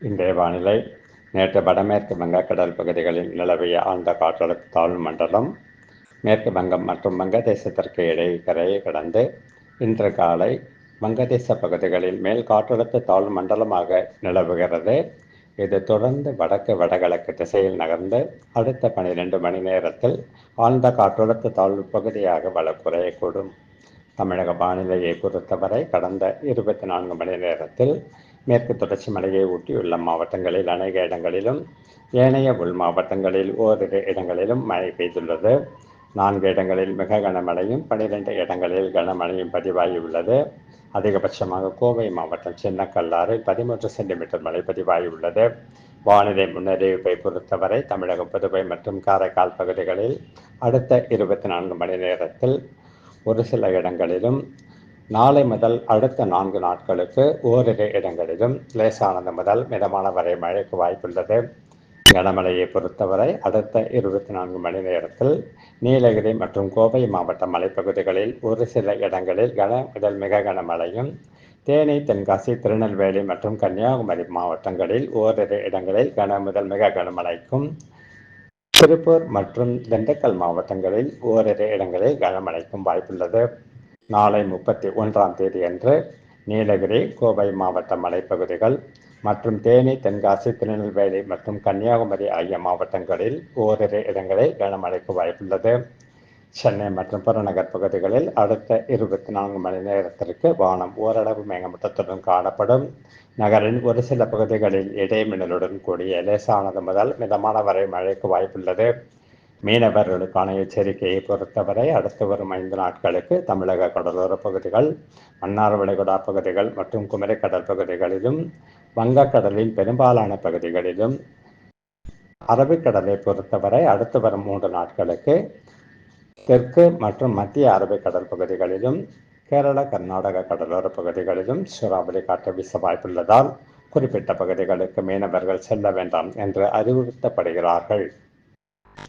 இன்றைய வானிலை நேற்று வடமேற்கு வங்கக்கடல் பகுதிகளில் நிலவிய ஆழ்ந்த காற்றழுத்த தாழ்வு மண்டலம் மேற்கு வங்கம் மற்றும் வங்கதேசத்திற்கு இடையே கரையை கடந்து இன்று காலை வங்கதேச பகுதிகளில் மேல் காற்றழுத்த தாழ்வு மண்டலமாக நிலவுகிறது. இது தொடர்ந்து வடக்கு வடகிழக்கு திசையில் நகர்ந்து அடுத்த பனிரெண்டு மணி நேரத்தில் ஆழ்ந்த காற்றழுத்த தாழ்வு பகுதியாக வள குறையக்கூடும் தமிழக வானிலையை பொறுத்தவரை கடந்த இருபத்தி நான்கு மணி நேரத்தில் மேற்கு தொடர்ச்சி மலையை ஒட்டியுள்ள மாவட்டங்களில் அநேக இடங்களிலும் ஏனைய உள் மாவட்டங்களில் ஓரிரு இடங்களிலும் மழை பெய்துள்ளது. நான்கு இடங்களில் மிக கனமழையும் பனிரெண்டு இடங்களில் கனமழையும் பதிவாகியுள்ளது அதிகபட்சமாக கோவை மாவட்டம் சின்னக்கல்லாறு பதிமூன்று சென்டிமீட்டர் மழை பதிவாகியுள்ளது வானிலை முன்னறிவிப்பை பொறுத்தவரை தமிழகம் புதுவை மற்றும் காரைக்கால் பகுதிகளில் அடுத்த இருபத்தி நான்கு மணி நேரத்தில் ஒரு சில இடங்களிலும் நாளை முதல் அடுத்த நான்கு நாட்களுக்கு ஓரிரு இடங்களிலும் லேசானது முதல் மிதமான வரை மழைக்கு வாய்ப்புள்ளது. கனமழையை பொறுத்தவரை அடுத்த இருபத்தி நான்கு மணி நேரத்தில் நீலகிரி மற்றும் கோவை மாவட்ட மலைப்பகுதிகளில் ஒரு சில இடங்களில் கன முதல் மிக கனமழையும் தேனி தென்காசி திருநெல்வேலி மற்றும் கன்னியாகுமரி மாவட்டங்களில் ஓரிரு இடங்களில் கன முதல் மிக கனமழைக்கும் திருப்பூர் மற்றும் திண்டுக்கல் மாவட்டங்களில் ஓரிரு இடங்களில் கனமழைக்கும் வாய்ப்புள்ளது. நாளை முப்பத்தி ஒன்றாம் தேதி அன்று நீலகிரி கோவை மாவட்ட மலைப்பகுதிகள் மற்றும் தேனி தென்காசி திருநெல்வேலி மற்றும் கன்னியாகுமரி ஆகிய மாவட்டங்களில் ஓரிரு இடங்களில் கனமழைக்கு வாய்ப்புள்ளது. சென்னை மற்றும் புறநகர் பகுதிகளில் அடுத்த இருபத்தி நான்கு மணி நேரத்திற்கு வானம் ஓரளவு மேகமூட்டத்துடன் காணப்படும். நகரின் ஒரு சில பகுதிகளில் இடைமின்னலுடன் கூடிய லேசானது முதல் மிதமான வரை மழைக்கு வாய்ப்புள்ளது. மீனவர்களுக்கான எச்சரிக்கையை பொறுத்தவரை அடுத்து வரும் ஐந்து நாட்களுக்கு தமிழக கடலோர பகுதிகள் மன்னார் வளைகுடா பகுதிகள் மற்றும் குமரிக்கடல் பகுதிகளிலும் வங்கக்கடலின் பெரும்பாலான பகுதிகளிலும் அரபிக்கடலை பொறுத்தவரை அடுத்து வரும் மூன்று நாட்களுக்கு தெற்கு மற்றும் மத்திய அரபிக்கடல் பகுதிகளிலும் கேரள கர்நாடக கடலோர பகுதிகளிலும் சூறாவளி காற்று வீச வாய்ப்புள்ளதால் குறிப்பிட்ட பகுதிகளுக்கு மீனவர்கள் செல்ல வேண்டாம் என்று அறிவுறுத்தப்படுகிறார்கள்.